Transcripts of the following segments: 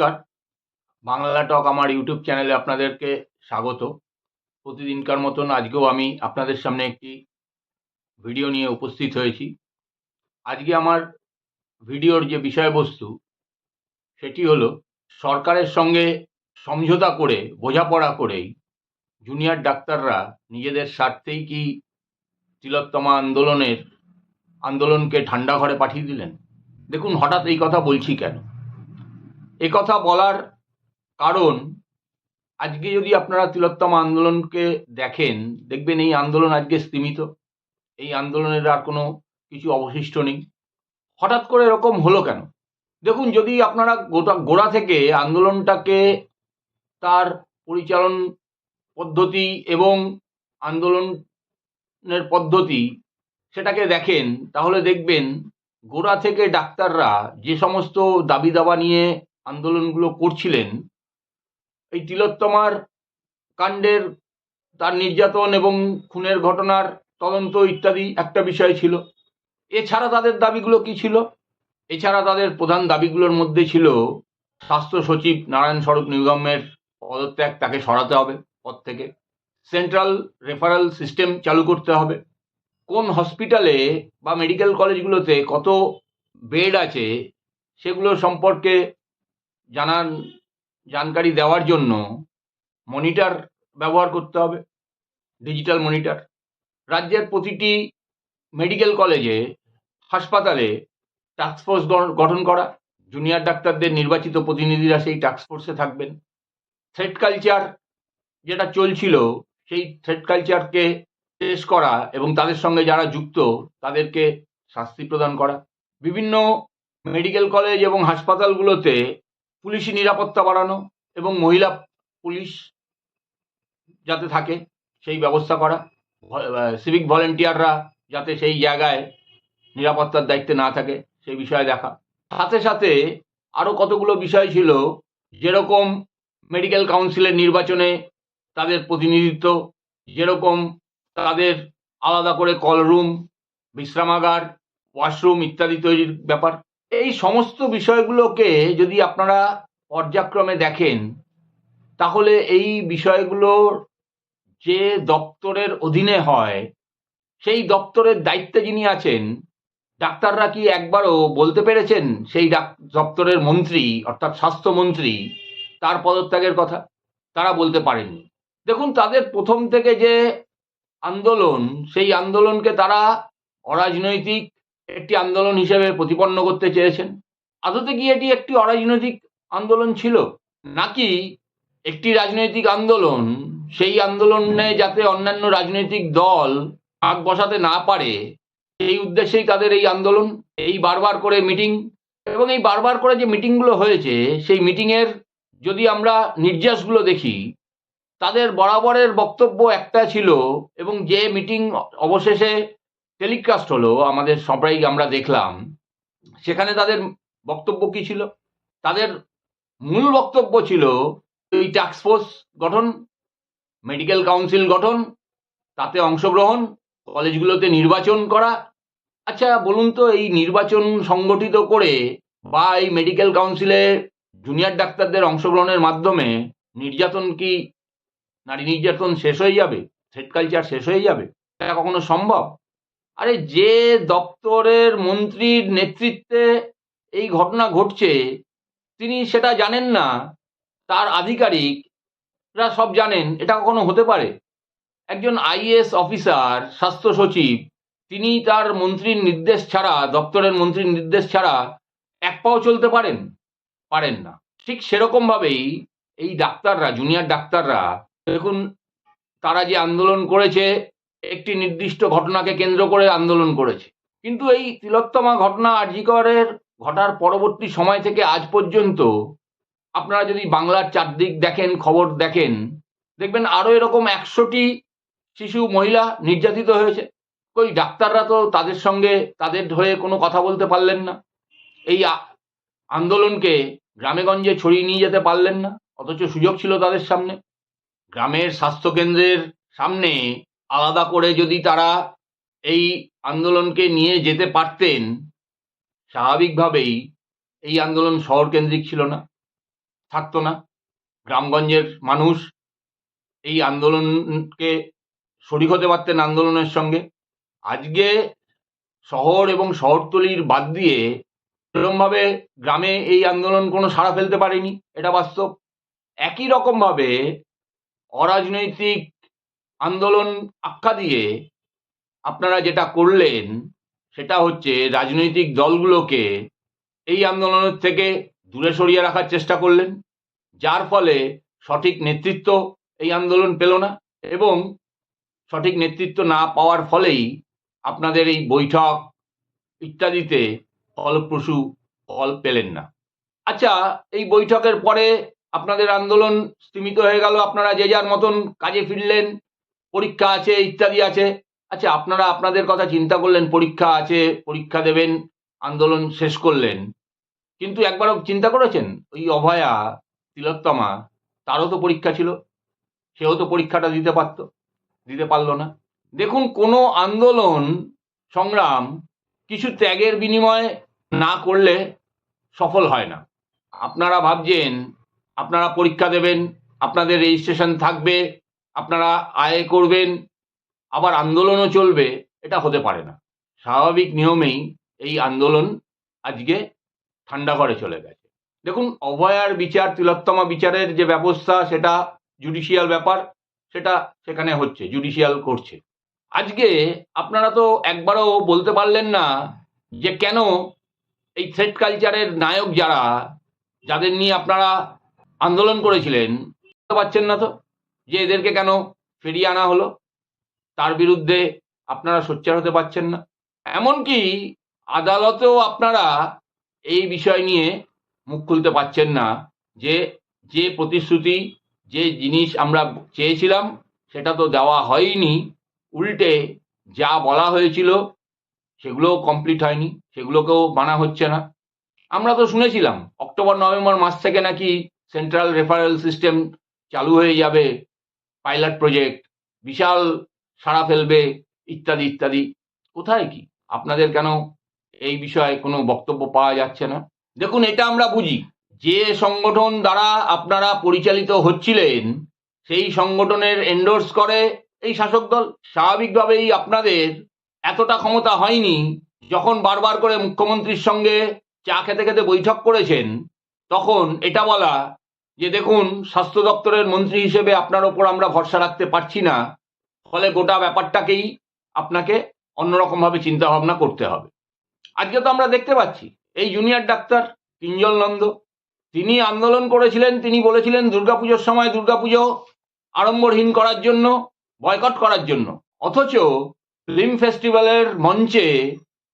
নমস্কার। বাংলা টক আমার ইউটিউব চ্যানেলে আপনাদেরকে স্বাগত। প্রতিদিনকার মতন আজকেও আমি আপনাদের সামনে একটি ভিডিও নিয়ে উপস্থিত হয়েছি। আজকে আমার ভিডিওর যে বিষয়বস্তু, সেটি হলো সরকারের সঙ্গে সমঝোতা করে, বোঝাপড়া করেই জুনিয়র ডাক্তাররা নিজেদের স্বার্থেই কি তিলোত্তমা আন্দোলনের, আন্দোলনকে ঠান্ডা ঘরে পাঠিয়ে দিলেন? দেখুন, হঠাৎ এই কথা বলছি কেন? কথা বলার কারণ, আজকে যদি আপনারা তিলোত্তমা আন্দোলনকে দেখেন, দেখবেন এই আন্দোলন আজকে স্তীমিত। এই আন্দোলনের আর কোনো কিছু অবশিষ্ট নেই। হঠাৎ করে এরকম হলো কেন? দেখুন, যদি আপনারা গোটা, গোড়া থেকে আন্দোলনটাকে তার পরিচালন পদ্ধতি এবং আন্দোলনের পদ্ধতি সেটাকে দেখেন, তাহলে দেখবেন গোড়া থেকে ডাক্তাররা যে সমস্ত দাবি দাবা নিয়ে আন্দোলনগুলো করছিলেন, এই তিলোত্তমার কাণ্ডের, তার নির্যাতন এবং খুনের ঘটনার তদন্ত ইত্যাদি একটা বিষয় ছিল। এছাড়া তাদের দাবিগুলো কি ছিল? এছাড়া তাদের প্রধান দাবিগুলোর মধ্যে ছিল, স্বাস্থ্য সচিব নারায়ণ স্বরূপ নিগমের পদত্যাগ তাকে সরাতে হবে পদ থেকে। সেন্ট্রাল রেফারেল সিস্টেম চালু করতে হবে। কোন হসপিটালে বা মেডিকেল কলেজগুলোতে কত বেড আছে, সেগুলো সম্পর্কে জানান, জানকারি দেওয়ার জন্য মনিটর ব্যবহার করতে হবে, ডিজিটাল মনিটর। রাজ্যের প্রতিটি মেডিকেল কলেজে, হাসপাতালে টাস্কফোর্স গঠন করা। জুনিয়র ডাক্তারদের নির্বাচিত প্রতিনিধিরা সেই টাস্কফোর্সে থাকবেন। থ্রেড কালচার যেটা চলছিল, সেই থ্রেড কালচারকে শেষ করা এবং তাদের সঙ্গে যারা যুক্ত, তাদেরকে শাস্তি প্রদান করা। বিভিন্ন মেডিকেল কলেজ এবং হাসপাতালগুলোতে পুলিশি নিরাপত্তা বাড়ানো এবং মহিলা পুলিশ যাতে থাকে, সেই ব্যবস্থা করা। সিভিক ভলেন্টিয়াররা যাতে সেই জায়গায় নিরাপত্তার দায়িত্বে না থাকে, সেই বিষয়ে দেখা। সাথে সাথে আরও কতগুলো বিষয় ছিল, যেরকম মেডিকেল কাউন্সিলের নির্বাচনে তাদের প্রতিনিধিত্ব, যেরকম তাদের আলাদা করে কলরুম বিশ্রামাগার ওয়াশরুম ইত্যাদি তৈরির ব্যাপার। এই সমস্ত বিষয়গুলোকে যদি আপনারা পর্যায়ক্রমে দেখেন, তাহলে এই বিষয়গুলোর যে দপ্তরের অধীনে হয়, সেই দপ্তরের দায়িত্বে যিনি আছেন, ডাক্তাররা কি একবারও বলতে পেরেছেন সেই দপ্তরের মন্ত্রী, অর্থাৎ স্বাস্থ্যমন্ত্রী, তার পদত্যাগের কথা? তারা বলতে পারেননি। দেখুন, তাদের প্রথম থেকে যে আন্দোলন, সেই আন্দোলনকে তারা অরাজনৈতিক একটি আন্দোলন হিসেবে প্রতিপন্ন করতে চেয়েছেন। আদতে কি এটি একটি অরাজনৈতিক আন্দোলন ছিল? নাকি একটি রাজনৈতিক আন্দোলন, সেই আন্দোলনে যাতে অন্যান্য রাজনৈতিক দল আগ বসাতে না পারে, সেই উদ্দেশ্যেই তাদের এই আন্দোলন, এই বারবার করে মিটিং এবং এই বারবার করে যে মিটিংগুলো হয়েছে, সেই মিটিংয়ের যদি আমরা নির্যাসগুলো দেখি, তাদের বরাবরের বক্তব্য একটা ছিল এবং যে মিটিং অবশেষে টেলিকাস্ট হলো আমাদের সবাই আমরা দেখলাম। সেখানে তাদের বক্তব্য কি ছিল? তাদের মূল বক্তব্য ছিল এই টাস্কফোর্স গঠন মেডিকেল কাউন্সিল গঠন, তাতে অংশগ্রহণ, কলেজগুলোতে নির্বাচন করা। আচ্ছা বলুন তো, এই নির্বাচন সংগঠিত করে বা এই মেডিকেল কাউন্সিলে জুনিয়র ডাক্তারদের অংশগ্রহণের মাধ্যমে নির্যাতন কি, নারী নির্যাতন শেষ হয়ে যাবে? থ্রেড কালচার শেষ হয়ে যাবে? এটা কখনো সম্ভব? আরে যে দপ্তরের মন্ত্রীর নেতৃত্বে এই ঘটনা ঘটছে, তিনি সেটা জানেন না, তার আধিকারিকরা সব জানেন, এটা কখনো হতে পারে? একজন আইএস অফিসার, স্বাস্থ্য সচিব, তিনি তার মন্ত্রীর নির্দেশ ছাড়া, দপ্তরের মন্ত্রীর নির্দেশ ছাড়া এক পাও চলতে পারেন? পারেন না। ঠিক সেরকমভাবেই এই ডাক্তাররা, জুনিয়র ডাক্তাররা, দেখুন, তারা যে আন্দোলন করেছে একটি নির্দিষ্ট ঘটনাকে কেন্দ্র করে আন্দোলন করেছে। কিন্তু এই তিলোত্তমা ঘটনা আরজিকরের ঘটার পরবর্তী সময় থেকে আজ পর্যন্ত আপনারা যদি বাংলার চারদিক দেখেন, খবর দেখেন, দেখবেন আরও এরকম একশোটি শিশু, মহিলা নির্যাতিত হয়েছে। ওই ডাক্তাররা তো তাদের সঙ্গে তাদের হয়ে কোনো কথা বলতে পারলেন না। এই আন্দোলনকে গ্রামেগঞ্জে ছড়িয়ে নিয়ে যেতে পারলেন না। অথচ সুযোগ ছিল তাদের সামনে। গ্রামের স্বাস্থ্যকেন্দ্রের সামনে আলাদা করে যদি তারা এই আন্দোলনকে নিয়ে যেতে পারতেন, স্বাভাবিকভাবেই এই আন্দোলন শহরকেন্দ্রিক ছিল না, থাকতো না। গ্রামগঞ্জের মানুষ এই আন্দোলনকে শরিক হতে পারতেন আন্দোলনের সঙ্গে। আজকে শহর এবং শহরতলির বাদ দিয়ে সেরকমভাবে গ্রামে এই আন্দোলন কোনো সাড়া ফেলতে পারেনি, এটা বাস্তব। একই রকমভাবে অরাজনৈতিক আন্দোলন আখ্যা দিয়ে আপনারা যেটা করলেন, সেটা হচ্ছে রাজনৈতিক দলগুলোকে এই আন্দোলনের থেকে দূরে সরিয়ে রাখার চেষ্টা করলেন, যার ফলে সঠিক নেতৃত্ব এই আন্দোলন পেল না এবং সঠিক নেতৃত্ব না পাওয়ার ফলেই আপনাদের এই বৈঠক ইত্যাদিতে ফলপ্রসূ ফল পেলেন না। আচ্ছা এই বৈঠকের পরে আপনাদের আন্দোলন স্তীমিত হয়ে গেল, আপনারা যে যার মতন কাজে ফিরলেন পরীক্ষা আছে, ইত্যাদি আছে। আচ্ছা আপনারা আপনাদের কথা চিন্তা করলেন, পরীক্ষা আছে, পরীক্ষা দেবেন, আন্দোলন শেষ করলেন। কিন্তু একবারও চিন্তা করেছেন? ওই অভয়া, তিলোত্তমা, তারও তো পরীক্ষা ছিল। সেও তো পরীক্ষাটা দিতে পারত, দিতে পারল না। দেখুন, কোনো আন্দোলন, সংগ্রাম কিছু ত্যাগের বিনিময়ে না করলে সফল হয় না। আপনারা ভাবছেন, আপনারা পরীক্ষা দেবেন, আপনাদের রেজিস্ট্রেশন থাকবে আপনারা আয় করবেন, আবার আন্দোলনও চলবে, এটা হতে পারে না। স্বাভাবিক নিয়মেই এই আন্দোলন আজকে ঠান্ডা ঘরে চলে গেছে। দেখুন অভয়ার বিচার, তিলোত্তমা বিচারের যে ব্যবস্থা, সেটা জুডিশিয়াল ব্যাপার, সেটা সেখানে হচ্ছে জুডিশিয়াল করছে। আজকে আপনারা তো একবারও বলতে পারলেন না যে কেন এই থ্রেড কালচারের নায়ক যারা, যাদের নিয়ে আপনারা আন্দোলন করেছিলেন পারছেন না তো? যে এদেরকে কেন ফিরিয়ে আনা হলো? তার বিরুদ্ধে আপনারা সোচ্চার হতে পারছেন না। এমনকি আদালতেও আপনারা এই বিষয় নিয়ে মুখ খুলতে পারছেন না যে যে প্রতিশ্রুতি, যে জিনিস আমরা চেয়েছিলাম, সেটা তো দেওয়া হয়নি। উল্টে যা বলা হয়েছিল, সেগুলোও কমপ্লিট হয়নি, সেগুলোকেও মানা হচ্ছে না। আমরা তো শুনেছিলাম, অক্টোবর, নভেম্বর মাস থেকে নাকি সেন্ট্রাল রেফারেল সিস্টেম চালু হয়ে যাবে। পাইলট প্রজেক্ট, বিশাল সাড়া ফেলবে, ইত্যাদি ইত্যাদি। কোথায় কি? আপনাদের কেন এই বিষয়ে কোনো বক্তব্য পাওয়া যাচ্ছে না? দেখুন, এটা আমরা বুঝি। যে সংগঠন দ্বারা আপনারা পরিচালিত হচ্ছিলেন, সেই সংগঠনের এন্ডোর্স করে এই শাসক দল। স্বাভাবিকভাবেই আপনাদের এতটা ক্ষমতা হয়নি, যখন বারবার করে মুখ্যমন্ত্রীর সঙ্গে চা খেতে খেতে বৈঠক করেছেন, তখন এটা বলা যে দেখুন, স্বাস্থ্য দপ্তরের মন্ত্রী হিসেবে আপনার ওপর আমরা ভরসা রাখতে পারছি না। ফলে গোটা ব্যাপারটাকেই আপনাকে অন্যরকমভাবে চিন্তা ভাবনা করতে হবে। আজকে তো আমরা দেখতে পাচ্ছি, এই জুনিয়র ডাক্তার কিঞ্জল নন্দ, তিনি আন্দোলন করেছিলেন, তিনি বলেছিলেন দুর্গাপুজোর সময় দুর্গাপুজো আড়ম্বরহীন করার জন্য বয়কট করার জন্য। অথচ ফিল্ম ফেস্টিভ্যালের মঞ্চে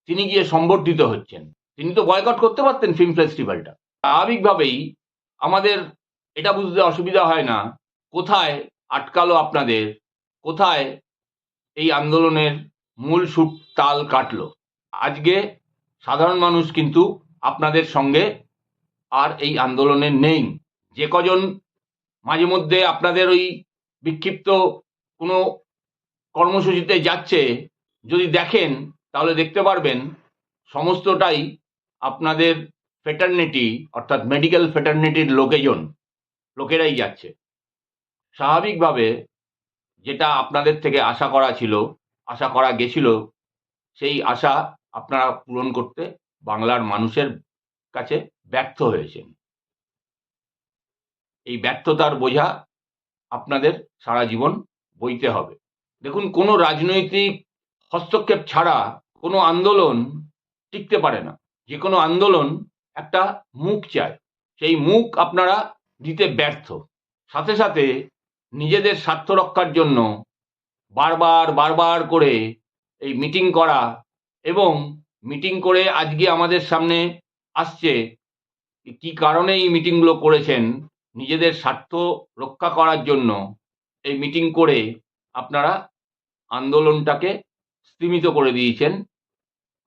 তিনি গিয়ে সম্বর্ধিত হচ্ছেন। তিনি তো বয়কট করতে পারতেন ফিল্ম ফেস্টিভ্যালটা স্বাভাবিকভাবেই আমাদের এটা বুঝতে অসুবিধা হয় না। কোথায় আটকালো আপনাদের? কোথায় এই আন্দোলনের মূল সুর তাল কাটলো? আজকে সাধারণ মানুষ কিন্তু আপনাদের সঙ্গে আর এই আন্দোলনে নেই। যে কজন মাঝে মধ্যে আপনাদের ওই বিক্ষিপ্ত কোনো কর্মসূচিতে যাচ্ছে, যদি দেখেন তাহলে দেখতে পারবেন সমস্তটাই আপনাদের ফেটার্নিটি অর্থাৎ মেডিকেল ফেটার্নিটির লোকেজন। লোকেরাই যাচ্ছে। স্বাভাবিকভাবে যেটা আপনাদের থেকে আশা করা ছিল, আশা করা গেছিল, সেই আশা আপনারা পূরণ করতে বাংলার মানুষের কাছে ব্যর্থ হয়েছেন। এই ব্যর্থতার বোঝা আপনাদের সারা জীবন বইতে হবে। দেখুন, কোনো রাজনৈতিক হস্তক্ষেপ ছাড়া কোনো আন্দোলন টিকতে পারে না। যে কোনো আন্দোলন একটা মুখ চায়। সেই মুখ আপনারা দিতে ব্যর্থ। সাথে সাথে নিজেদের স্বার্থ রক্ষার জন্য বারবার বারবার করে এই মিটিং করা এবং মিটিং করে আজকে আমাদের সামনে আসছে কি কারণে এই মিটিংগুলো করেছেন, নিজেদের স্বার্থ রক্ষা করার জন্য এই মিটিং করে আপনারা আন্দোলনটাকে স্তীমিত করে দিয়েছেন,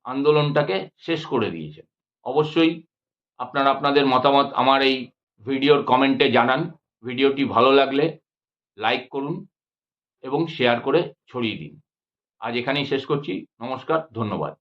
আন্দোলনটাকে শেষ করে দিয়েছেন। অবশ্যই আপনারা, আপনাদের মতামত, আমার এই ভিডিওর কমেন্টে জানান। ভিডিওটি ভালো লাগলে লাইক করুন এবং শেয়ার করে ছড়িয়ে দিন। আজ এখানেই শেষ করছি। নমস্কার, ধন্যবাদ।